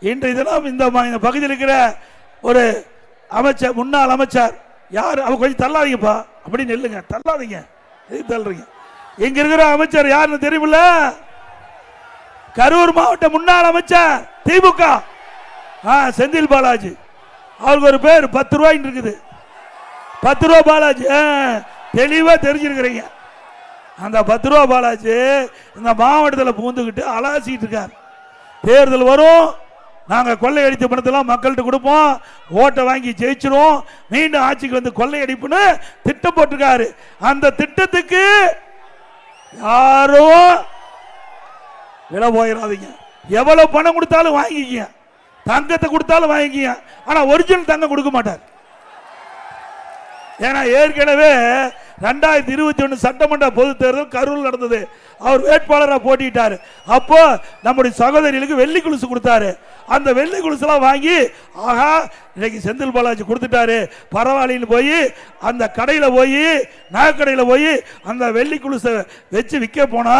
இன்றைய தினம் இந்த இந்த பகுதியில் இருக்கிற ஒரு அமைச்சர் முன்னாள் அமைச்சர் யார்? அவ கொஞ்சம் தள்ளாதீங்கப்பா. அப்படி நெல்லுங்க. தள்ளாதீங்க. எதுக்கு தள்ளுறீங்க? இங்க இருக்கிற அமைச்சர் யாருன்னு தெரியுமில்ல? கரூர் மாவட்ட முன்னாள் அமைச்சர் திமுக. ஆ செந்தில் பாலாஜி. அவருக்கு ஒரு பேர் பத்து ரூபாய் இருக்குது. பத்து ரூபா பாலாஜி. ஆ, தெளிவா தெரிஞ்சிருக்கிறீங்க. அந்த பத்து ரூபா பாலாஜி இந்த மாவட்டத்தில் பூந்துக்கிட்டு அலாசிக்கிட்டு இருக்கார். தேர்தல் வரும். நாங்கள் கொள்ளையடித்த பணத்தெல்லாம் மக்கள்கிட்ட கொடுப்போம். ஓட்டை வாங்கி ஜெயிச்சிரும் மீண்டும் ஆட்சிக்கு வந்து கொள்ளையடிப்புன்னு திட்டம் போட்டிருக்காரு அந்த திட்டத்துக்கு யாரும் விலை போயிடாதீங்க எவ்வளவு பணம் கொடுத்தாலும் வாங்கிக்கிங்க. தங்கத்தை கொடுத்தாலும் வாங்கிக்கிங்க. ஆனால் ஒரிஜினல் தங்கம் கொடுக்க மாட்டார். ஏன்னா ஏற்கனவே ரெண்டாயிரத்தி இருபத்தி ஒன்று சட்டமன்ற பொது தேர்தல் கரூர் நடந்தது. அவர் வேட்பாளராக போட்டிட்டாரு அப்போ நம்முடைய சகோதரிகளுக்கு வெள்ளி குலுசு கொடுத்தாரு. அந்த வெள்ளி குலுசுலாம் வாங்கி ஆகா இன்னைக்கு செந்தில் பாலாஜி கொடுத்துட்டாரு. பரவாயில்லைன்னு போய் அந்த கடையில் போய் நகைக்கடையில் போய் அந்த வெள்ளி குலுசை வச்சு விற்க போனா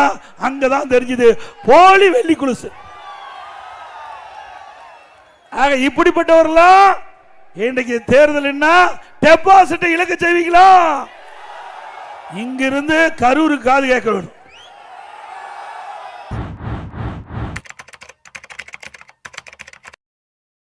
அங்கே தான் தெரிஞ்சுது போலி வெள்ளி குலுசு. ஆக இப்படிப்பட்டவர்களாம் இன்றைக்கு தேர்தல் என்ன? டெபாசிட்டை இழக்க செய்வீங்களா? இங்கிருந்து கரூருக்கு காது கேட்க வேணும்